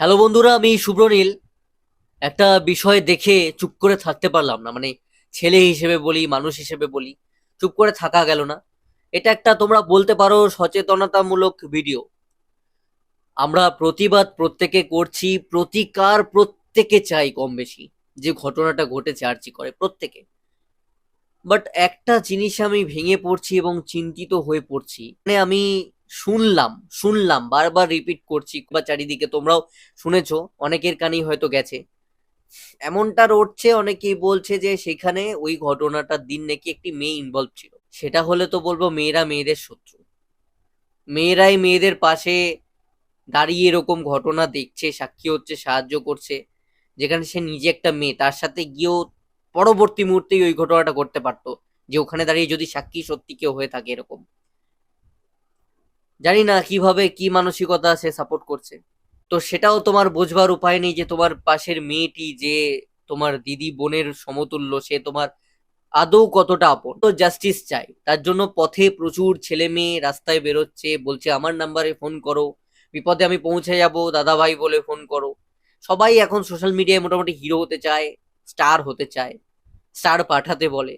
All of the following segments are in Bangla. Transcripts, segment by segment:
হ্যালো বন্ধুরা, আমি শুভ্রনীল একটা বিষয় দেখে চুপ করে থাকতে পারলাম না মানে ছেলে হিসেবে বলি, মানুষ হিসেবে বলি, চুপ করে থাকা গেল না। এটা একটা তোমরা বলতে পারো সচেতনতামূলক ভিডিও। আমরা প্রতিবাদ প্রত্যেকে করছি, প্রতিকার প্রত্যেকে চাই কম বেশি, যে ঘটনাটা ঘটেছে আর্চি করে প্রত্যেকে। বাট একটা জিনিস আমি ভেঙে পড়ছি এবং চিন্তিত হয়ে পড়ছি মানে আমি শুনলাম শুনলাম, বারবার রিপিট করছি, বা চারিদিকে তোমরাও শুনেছো, অনেকের কানেই হয়তো গেছে। এমনটা রটছে, অনেকেই বলছে যে সেখানে ওই ঘটনাটার দিন নাকি একটি মেয়ে ইনভলভ ছিল। সেটা হলে তো বলব মেয়েরা মেয়েদের শত্রু। মেয়েরাই মেয়েদের পাশে দাঁড়িয়ে এরকম ঘটনা দেখছে, সাক্ষী হচ্ছে, সাহায্য করছে, যেখানে সে নিজে একটা মেয়ে, তার সাথে গিয়েও পরবর্তী মুহূর্তেই ওই ঘটনাটা করতে পারতো, যে ওখানে দাঁড়িয়ে যদি সাক্ষী সত্যি কেউ হয়ে থাকে এরকম। জানি না কীভাবে কি মানসিকতা সে সাপোর্ট করছে। তো সেটাও তোমার বোঝবার উপায় নেই যে তোমার পাশের মেয়েটি যে তোমার দিদি বোনের সমতুল্য, সে তোমার আদৌ কতটা আপন। তো জাস্টিস চাই। তার জন্য পথে প্রচুর ছেলে মেয়ে রাস্তায় বেরোচ্ছে, বলছে আমার নাম্বারে ফোন করো। বিপদে আমি পৌঁছে যাব দাদা ভাই বলে ফোন করো। সবাই এখন সোশ্যাল মিডিয়ায় মোটামুটি হিরো হতে চায় স্টার হতে চায় স্টার পাঠাতে বলে।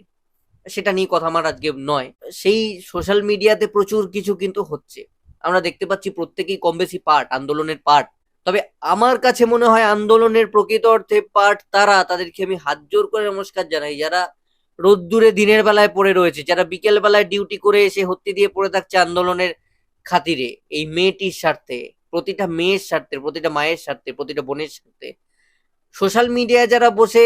সেটা নিয়ে কথা আমার আজকে নয়। সেই সোশ্যাল মিডিয়াতে প্রচুর কিছু কিন্তু হচ্ছে। আমরা দেখতে পাচ্ছি প্রত্যেকেই কম বেশি পার্ট আন্দোলনের পার্ট তবে আমার কাছে মনে হয় আন্দোলনের প্রকৃত অর্থে পার্ট তারা, তাদেরকে আমি হাত জোর করে নমস্কার জানাই। যারা রোদ্দুরে দিনের বেলায় পড়ে রয়েছে, যারা বিকেল বেলায় ডিউটি করে এসে হত্যি দিয়ে পড়ে থাকছে আন্দোলনের খাতিরে, এই মেয়েটির স্বার্থে, প্রতিটা মেয়ের স্বার্থে, প্রতিটা মায়ের স্বার্থে, প্রতিটা বোনের স্বার্থে। সোশ্যাল মিডিয়ায় যারা বসে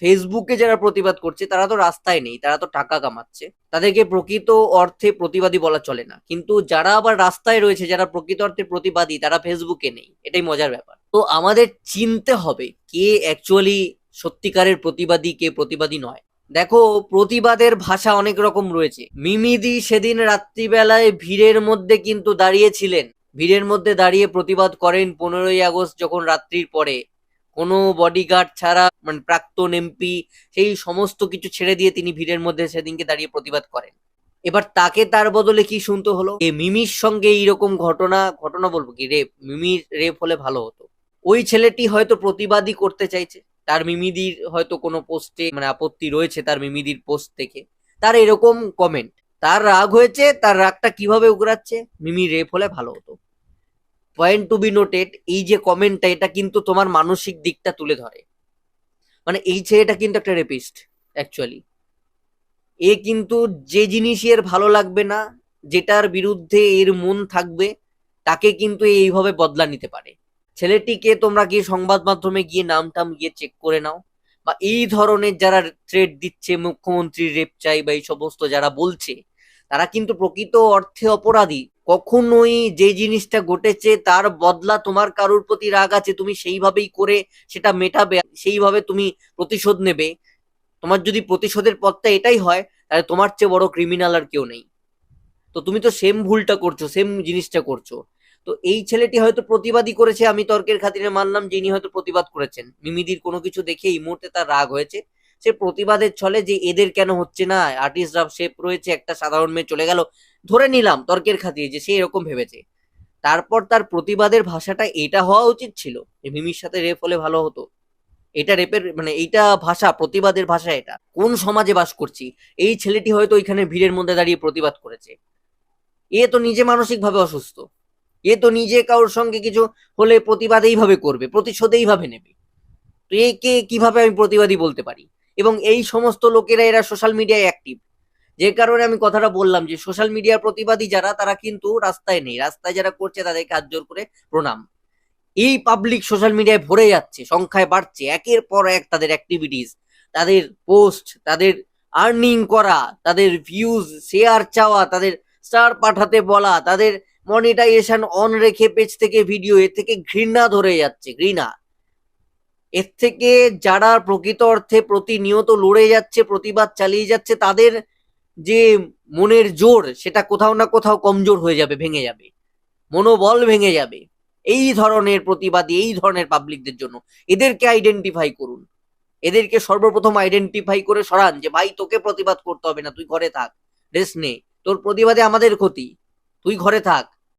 ফেসবুকে যারা প্রতিবাদ করছে, তারা তো রাস্তায় নেই, তারা তো টাকা কামাচ্ছে। তাদেরকে প্রকৃত অর্থে প্রতিবাদী বলা চলে না। কিন্তু যারা আবার রাস্তায় রয়েছে, যারা প্রকৃত অর্থে প্রতিবাদী, তারা ফেসবুকে নেই। এটাই মজার ব্যাপার। তো আমাদের চিনতে হবে কে অ্যাকচুয়ালি সত্যিকারের প্রতিবাদী, কে প্রতিবাদী নয়। দেখো, প্রতিবাদের ভাষা অনেক রকম রয়েছে। মিমিদি সেদিন রাত্রিবেলায় ভিড়ের মধ্যে কিন্তু দাঁড়িয়েছিলেন। ভিড়ের মধ্যে দাঁড়িয়ে প্রতিবাদ করেন পনেরোই আগস্ট, যখন রাত্রির পরে। কোনো বডিগার্ড ছাড়া মানে প্রাক্তন এমপি সেই সমস্ত কিছু ছেড়ে দিয়ে তিনি ভিড়ের মধ্যে সেদিনকে দাঁড়িয়ে প্রতিবাদ করেন। এবার তাকে তার বদলে কি শুনতে হলো? এ মিমির সঙ্গে এইরকম ঘটনা ঘটনা বলব কি? রেপ, মিমির রেপ হলে ভালো হতো। ওই ছেলেটি হয়তো প্রতিবাদী করতে চাইছে। তার মিমিদির হয়তো কোনো পোস্টে মানে আপত্তি রয়েছে তার মিমিদির পোস্ট থেকে। তার এরকম কমেন্ট তার রাগ হয়েছে, তার রাগটা কীভাবে উগরাচ্ছে? মিমি রেপ হলে ভালো হতো। পয়েন্ট টু বি নোটেড এই যে কমেন্টটা এটা কিন্তু তোমার মানসিক দিকটা তুলে ধরে। মানে এই ছেলেটা কিন্তু একটা রেপিস্ট অ্যাকচুয়ালি এ কিন্তু যে জিনিসই এর ভালো লাগবে না, যেটার বিরুদ্ধে এর মন থাকবে, তাকে কিন্তু এইভাবে বদলা নিতে পারে। ছেলেটিকে তোমরা গিয়ে সংবাদ মাধ্যমে গিয়ে নাম টাম গিয়ে চেক করে নাও, বা এই ধরনের যারা থ্রেড দিচ্ছে মুখ্যমন্ত্রী রেপ চাই বা এই সমস্ত যারা বলছে, তারা কিন্তু প্রকৃত অর্থে অপরাধী। কখনোই যে জিনিসটা ঘটেছে তার বদলা তোমার কারোর প্রতি রাগ আছে, তুমি সেইভাবেই করে সেটা মেটাবে, সেইভাবে তুমি প্রতিশোধ নেবে। তোমার যদি প্রতিশোধের পথটা এটাই হয়, তাহলে তোমার চেয়ে বড় ক্রিমিনাল আর কেউ নেই। তো তুমি তো সেম ভুলটা করছ সেম জিনিসটা করছ। তো এই ছেলেটি হয়তো প্রতিবাদই করেছে, আমি তর্কের খাতিরে মানলাম যিনি হয়তো প্রতিবাদ করেছেন। মিমিদির কোনো কিছু দেখে এই মুহূর্তে তার রাগ হয়েছে। সে প্রতিবাদের ছলে যে এদের কেন হচ্ছে না আর্টিস্টরা শেপ রয়েছে, একটা সাধারণ মেয়ে চলে গেল, ধরে নিলাম তর্কের খাতিরে যে সে এরকম ভেবেছে। তারপর তার প্রতিবাদের ভাষাটা এটা হওয়া উচিত ছিল মিমির সাথে রেপ হলে ভালো হতো। এটা রেপের মানে এইটা ভাষা, প্রতিবাদের ভাষা এটা। কোন সমাজে বাস করছি? এই ছেলেটি হয়তো ওইখানে ভিড়ের মধ্যে দাঁড়িয়ে প্রতিবাদ করেছে। এ তো নিজে মানসিকভাবে অসুস্থ। এ তো নিজে কারোর সঙ্গে কিছু হলে প্রতিবাদ এইভাবে করবে, প্রতিশোধ এইভাবে নেবে। তো একে কীভাবে আমি প্রতিবাদী বলতে পারি? এবং এই সমস্ত লোকেরা এরা সোশ্যাল মিডিয়ায় অ্যাক্টিভ যে কারণে আমি কথাটা বললাম যে সোশ্যাল মিডিয়ার প্রতিবাদী যারা, তারা কিন্তু রাস্তায় নেই। রাস্তায় যারা করছে, তাদেরকে হাত জোর করে প্রণাম। এই পাবলিক সোশ্যাল মিডিয়ায় ভরে যাচ্ছে, সংখ্যায় বাড়ছে, একের পর এক তাদের অ্যাক্টিভিটিস তাদের পোস্ট তাদের আর্নিং করা, তাদের ভিউজ শেয়ার চাওয়া, তাদের স্টার পাঠাতে বলা, তাদের মনিটাইজেশন অন রেখে পেজ থেকে ভিডিও এর থেকে ঘৃণা ধরে যাচ্ছে, ঘৃণা। এর থেকে যারা প্রকৃত অর্থে প্রতিনিয়ত লড়ে যাচ্ছে, প্রতিবাদ চালিয়ে যাচ্ছে, তাদের যে মনের জোর, সেটা কোথাও না কোথাও কমজোর হয়ে যাবে, ভেঙে যাবে। মনোবল ভেঙে যাবে। এই ধরনের প্রতিবাদী, এই ধরনের পাবলিকদের জন্য। এদেরকে আইডেন্টিফাই করুন। এদেরকে সর্বপ্রথম আইডেন্টিফাই করে সরান যে, ভাই, তোকে প্রতিবাদ করতে হবে না, তুই ঘরে থাক রেস্ট নে। তোর প্রতিবাদে আমাদের ক্ষতি। তুই ঘরে থাক।